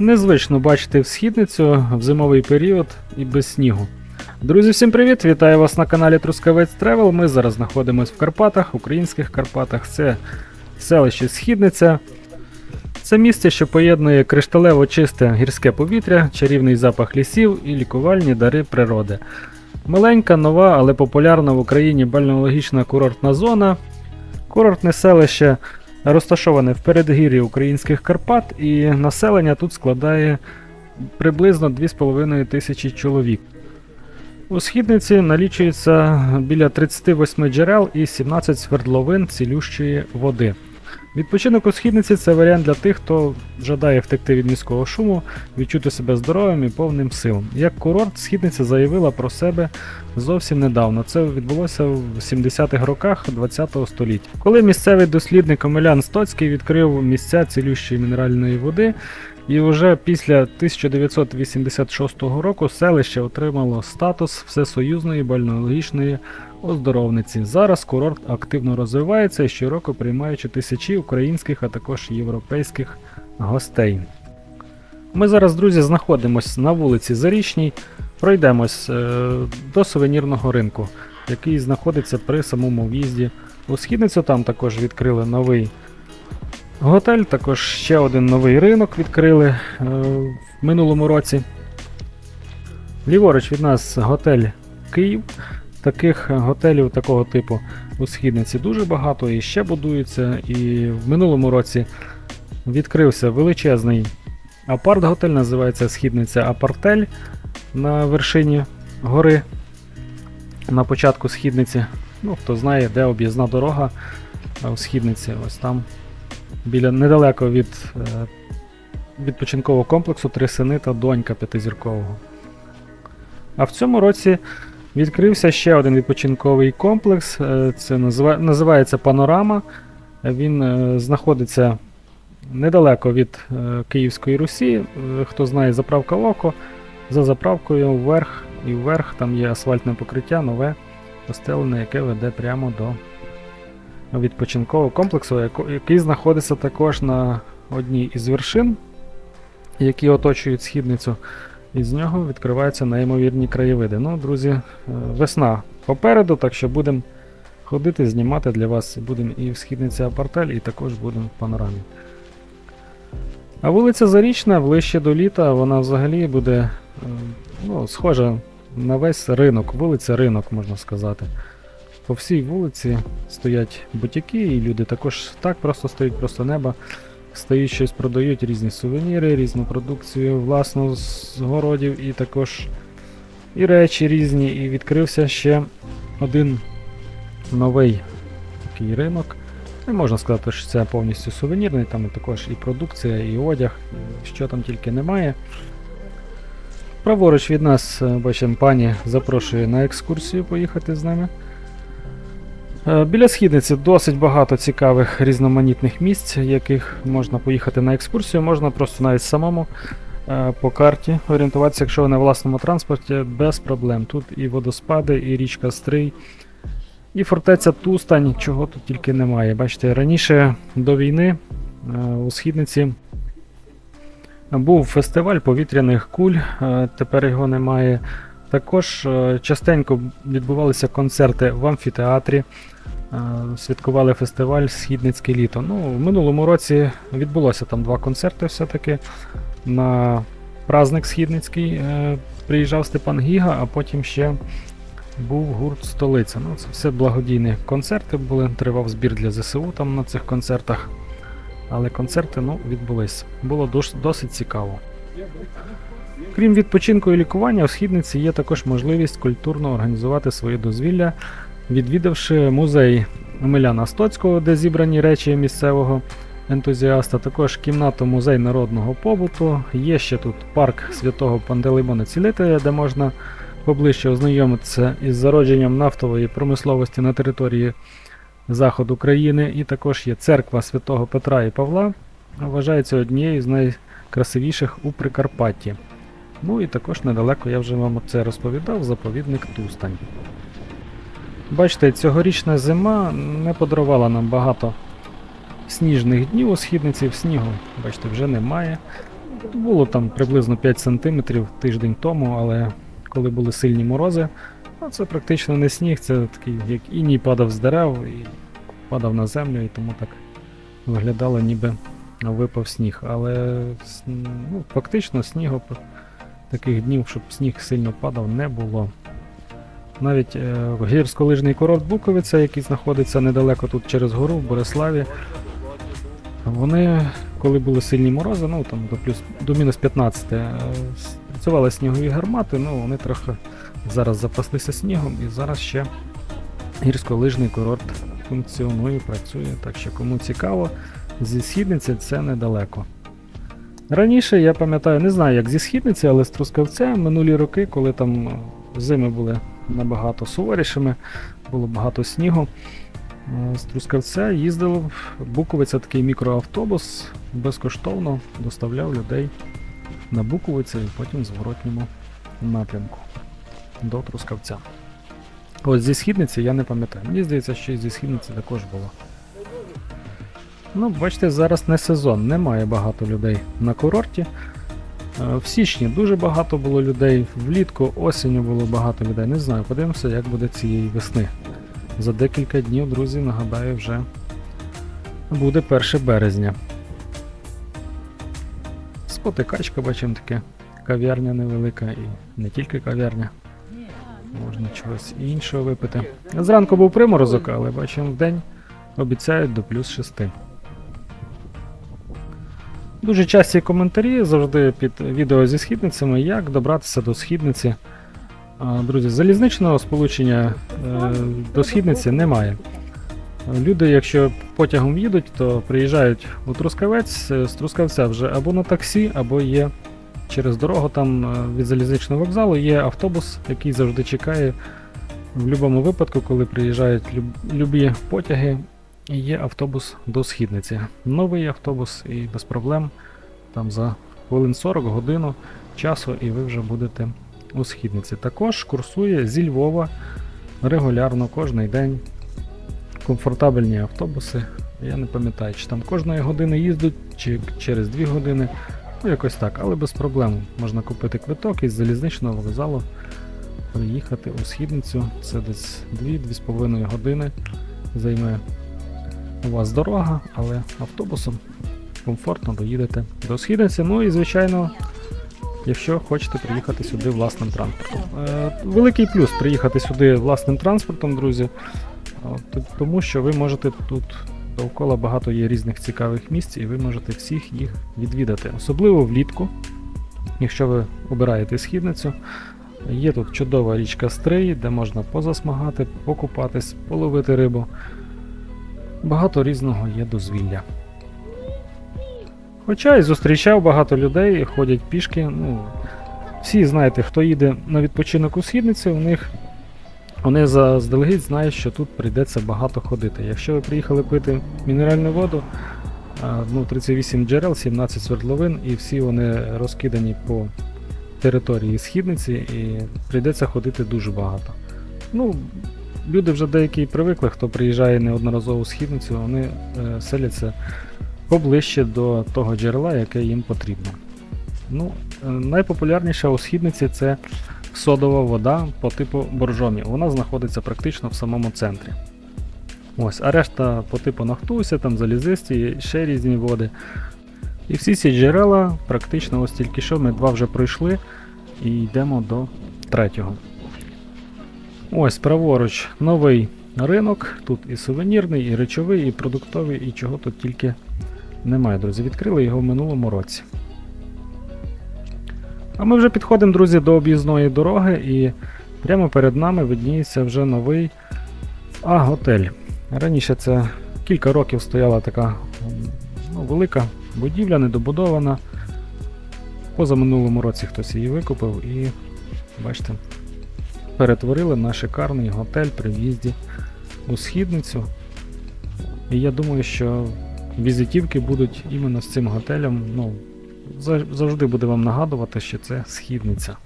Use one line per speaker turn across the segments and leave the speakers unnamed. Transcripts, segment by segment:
Незвично бачити всхідницю в зимовий період і без снігу. Друзі, всім привіт! Вітаю вас на каналі Трускавець Тревел. Ми зараз знаходимося в Карпатах, українських Карпатах. Це селище Східниця. Це місце, що поєднує кришталево чисте гірське повітря, чарівний запах лісів і лікувальні дари природи. Маленька, нова, але популярна в Україні бальнеологічна курортна зона. Курортне селище розташоване в передгір'ї українських Карпат, і населення тут складає приблизно 2,5 тисячі чоловік. У східниці налічується біля 38 джерел і 17 свердловин цілющої води. Відпочинок у східниці це варіант для тих, хто жадає втекти від міського шуму, відчути себе здоровим і повним сил. Як курорт, східниця заявила про себе зовсім недавно. Це відбулося в 70-х роках ХХ століття, коли місцевий дослідник Омелян Стоцький відкрив місця цілющої мінеральної води. І вже після 1986 року селище отримало статус всесоюзної бальнеологічної оздоровниці. Зараз курорт активно розвивається і щороку приймаючи тисячі українських, а також європейських гостей. Ми зараз, друзі, знаходимося на вулиці Зарічній, пройдемось е, до сувенірного ринку, який знаходиться при самому в'їзді у східницю. Там також відкрили новий готель, також ще один новий ринок відкрили е, в минулому році. Ліворуч від нас готель Київ. Таких готелів такого типу у східниці дуже багато і ще будуються. І в минулому році відкрився величезний апарт-готель, називається Східниця Апартель на вершині гори на початку східниці. Ну, хто знає, де об'їзна дорога в східниці, ось там біля недалеко від е, відпочинкового комплексу Три сини та донька п'ятизіркового. А в цьому році відкрився ще один відпочинковий комплекс. е, Це назива- називається Панорама. Він е, знаходиться недалеко від Київської Русі. Хто знає, заправка Око. За заправкою вверх і вверх там є асфальтне покриття, нове постелене, яке веде прямо до відпочинкового комплексу, який знаходиться також на одній із вершин, які оточують східницю. І з нього відкриваються неймовірні краєвиди. Ну, друзі, е, весна попереду, так що будемо ходити, знімати для вас. Будемо і в східниці Апартель, і також будемо в панорамі. А вулиця Зарічна, ближче до літа, вона взагалі буде е, ну, схожа на весь ринок, вулиця ринок, можна сказати. По всій вулиці стоять бутіки, і люди також так просто стоять, просто неба. Стоїть щось продають, різні сувеніри, різну продукцію, власну з городів, і також і речі різні. І відкрився ще один новий такий ринок. Не можна сказати, що це повністю сувенірний, там також і продукція, і одяг, і що там тільки немає. Праворуч від нас, е, бачимо, пані запрошує на екскурсію поїхати з нами. Е, Біля східниці досить багато цікавих різноманітних місць, яких можна поїхати на екскурсію, можна просто навіть самому е, по карті орієнтуватися, якщо ви на власному транспорті, без проблем. Тут і водоспади, і річка Стрий, і фортеця Тустань, чого тут тільки немає. Бачите, раніше до війни е, у східниці був фестиваль повітряних куль, тепер його немає. Також частенько відбувалися концерти в амфітеатрі. Е, Святкували фестиваль Східницьке літо. Ну, в минулому році відбулося там два концерти все-таки. На праздник Східницький е, приїжджав Степан Гіга, а потім ще був гурт Столиця. Ну, це все благодійні концерти були, тривав збір для ЗСУ там на цих концертах. Але концерти ну, відбулись. Було досить цікаво. Крім відпочинку і лікування, у східниці є також можливість культурно організувати своє дозвілля, відвідавши музей Омеляна Стоцького, де зібрані речі місцевого ентузіаста, також кімнату музей народного побуту. Є ще тут парк святого Пантелеймона Цілителя, де можна поближче ознайомитися із зародженням нафтової промисловості на території заходу країни. І також є церква святого Петра і Павла, вважається однією з найкрасивіших у Прикарпатті. Ну і також недалеко я вже вам це розповідав, заповідник Тустань. Бачите, цьогорічна зима не подарувала нам багато сніжних днів у східниці снігу. Бачите, вже немає. Було там приблизно 5 см тиждень тому, але коли були сильні морози, ну, це практично не сніг, це такий, як іній падав з дерев і падав на землю, і тому так виглядало, ніби випав сніг. Але ну, фактично снігу таких днів, щоб сніг сильно падав, не було. Навіть е, гірськолижний курорт Буковиця, який знаходиться недалеко тут через гору, в Бориславі, вони, коли були сильні морози, ну там до плюс до мінус 15, е, працювали снігові гармати, ну вони трохи зараз запаслися снігом і зараз ще гірськолижний курорт функціонує, працює. Так що кому цікаво, зі східниці це недалеко. Раніше я пам'ятаю, не знаю, як зі східниці, але з Трускавця минулі роки, коли там е, зими були набагато суворішими, було багато снігу. е, З Трускавця їздив Буковиця такий мікроавтобус, безкоштовно доставляв людей на Буковицю і потім в зворотньому напрямку до Трускавця. От зі східниці я не пам'ятаю. Мені здається, що і зі східниці також було. Ну, бачите, зараз не сезон, немає багато людей на курорті. Е, В січні дуже багато було людей, влітку, осінню було багато людей. Не знаю, подивимося, як буде цієї весни. За декілька днів, друзі, нагадаю, вже буде 1 березня. Спотикачка, бачимо таке. Кав'ярня невелика і не тільки кав'ярня. Можна чогось іншого випити. Зранку був приморозок, але бачимо в день обіцяють до плюс 6. Дуже часті коментарі завжди під відео зі східницями, як добратися до східниці. Друзі, залізничного сполучення е, до східниці немає. Люди, якщо потягом їдуть, то приїжджають у Трускавець, е, з Трускавця вже або на таксі, або є через дорогу там е, від залізничного вокзалу є автобус, який завжди чекає. В будь-якому випадку, коли приїжджають любі потяги, є автобус до східниці. Новий автобус і без проблем. Там за хвилин 40 годину часу, і ви вже будете у східниці. Також курсує зі Львова регулярно кожний день. Комфортабельні автобуси. Я не пам'ятаю, чи там кожної години їздять, чи через 2 години. Ну, якось так, але без проблем. Можна купити квиток із залізничного вокзалу, приїхати у східницю. Це десь 2-2,5 години займе у вас дорога, але автобусом комфортно доїдете до східниці. Ну і звичайно, якщо хочете приїхати сюди власним транспортом. Е, великий плюс приїхати сюди власним транспортом, друзі. От, тому що ви можете тут довкола багато є різних цікавих місць, і ви можете всіх їх відвідати. Особливо влітку, якщо ви обираєте східницю. Є тут чудова річка Стрий, де можна позасмагати, покупатись, половити рибу. Багато різного є дозвілля. Хоча і зустрічав багато людей, ходять пішки. Ну, всі знаєте, хто їде на відпочинок у східниці, у них вони заздалегідь знають, що тут прийдеться багато ходити. Якщо ви приїхали пити мінеральну воду, ну, 38 джерел, 17 свердловин, і всі вони розкидані по території східниці, і прийдеться ходити дуже багато. Ну, люди вже деякі привикли, хто приїжджає неодноразово у східницю, вони е, селяться поближче до того джерела, яке їм потрібно. Ну, е, найпопулярніша у східниці це содова вода по типу боржомі. Вона знаходиться практично в самому центрі. Ось, а решта по типу Нахтуся, там залізисті, ще різні води. І всі ці джерела, практично ось тільки що, ми два вже пройшли і йдемо до третього. Ось праворуч новий ринок. Тут і сувенірний, і речовий, і продуктовий, і чого тут тільки немає, друзі. Відкрили його в минулому році. А ми вже підходимо, друзі, до об'їзної дороги, і прямо перед нами видніється вже новий А-готель. Раніше це кілька років стояла така ну, велика будівля, недобудована. Позаминулому році хтось її викупив і, бачите, перетворили на шикарний готель при в'їзді у східницю. І я думаю, що візитівки будуть іменно з цим готелем. Ну, завжди буде вам нагадувати, що це східниця.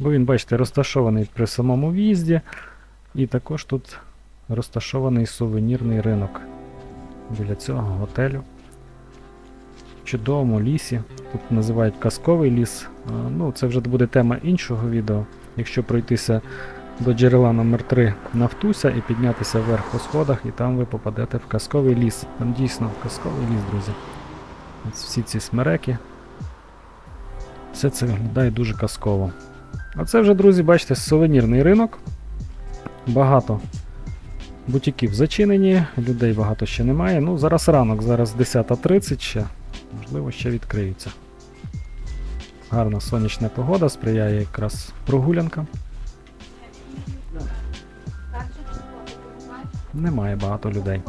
Бо він, бачите, розташований при самому в'їзді, і також тут розташований сувенірний ринок біля цього готелю. чудовому лісі. Тут називають казковий ліс. Ну, це вже буде тема іншого відео. Якщо пройтися до джерела номер 3 Нафтуся і піднятися вверх по сходах, і там ви попадете в казковий ліс. Там дійсно казковий ліс, друзі. Ось всі ці смереки. Все це виглядає дуже казково. А це вже, друзі, бачите, сувенірний ринок. Багато бутіків зачинені, людей багато ще немає. Ну, зараз ранок, зараз 10.30 ще. Можливо, ще відкриються. Гарна сонячна погода, сприяє якраз прогулянкам. Немає багато людей.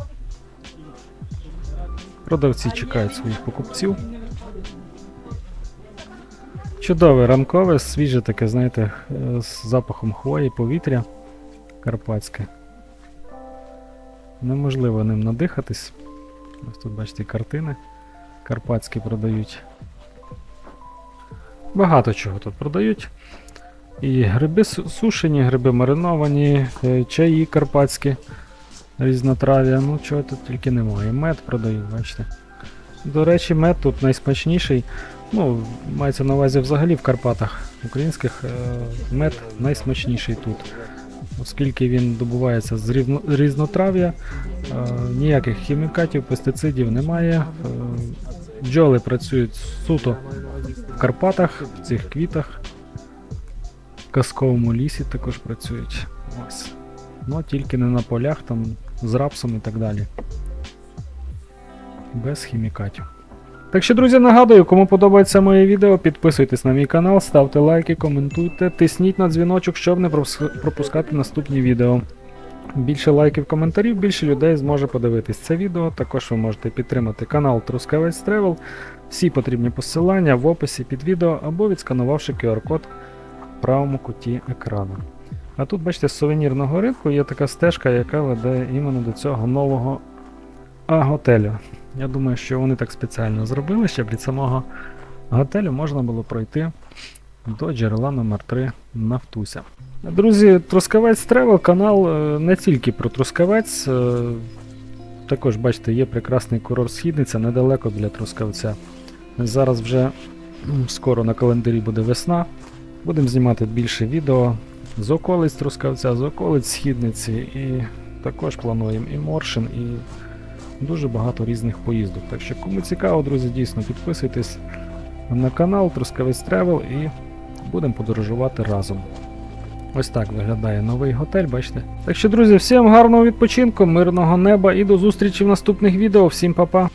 Продавці чекають своїх покупців. Чудове ранкове, свіже таке, знаєте, е, з запахом хвої, повітря карпатське. Неможливо ним надихатись. Ось тут бачите картини карпатські продають. Багато чого тут продають. І гриби сушені, гриби мариновані, е, чаї карпатські, різнотрав'я, ну чого тут тільки немає. Мед продають, бачите. До речі, мед тут найсмачніший. Ну, мається на увазі взагалі в Карпатах українських е, мед найсмачніший тут. Оскільки він добувається з різнотрав'я, е, ніяких хімікатів, пестицидів немає. Бджоли працюють суто в Карпатах, в цих квітах. В казковому лісі також працюють. Ось. Ну, тільки не на полях, там з рапсом і так далі. Без хімікатів. Так що, друзі, нагадую, кому подобається моє відео, підписуйтесь на мій канал, ставте лайки, коментуйте, тисніть на дзвіночок, щоб не пропускати наступні відео. Більше лайків, коментарів, більше людей зможе подивитись це відео. Також ви можете підтримати канал Трускавець Тревел. Всі потрібні посилання в описі під відео або відсканувавши QR-код в правому куті екрану. А тут, бачите, з сувенірного ринку є така стежка, яка веде іменно до цього нового А-готелю. Я думаю, що вони так спеціально зробили, щоб від самого готелю можна було пройти до джерела номер 3 Нафтуся. Друзі, Трускавець Тревел канал е, не тільки про Трускавець. е, Також, бачите, є прекрасний курорт Східниця недалеко біля Трускавця. Зараз вже скоро на календарі буде весна. Будемо знімати більше відео з околиць Трускавця, з околиць Східниці. І також плануємо і Моршин, і дуже багато різних поїздок. Так що, кому цікаво, друзі, дійсно підписуйтесь на канал Трускавець Тревел і будемо подорожувати разом. Ось так виглядає новий готель, бачите. Так що, друзі, всім гарного відпочинку, мирного неба і до зустрічі в наступних відео. Всім па-па!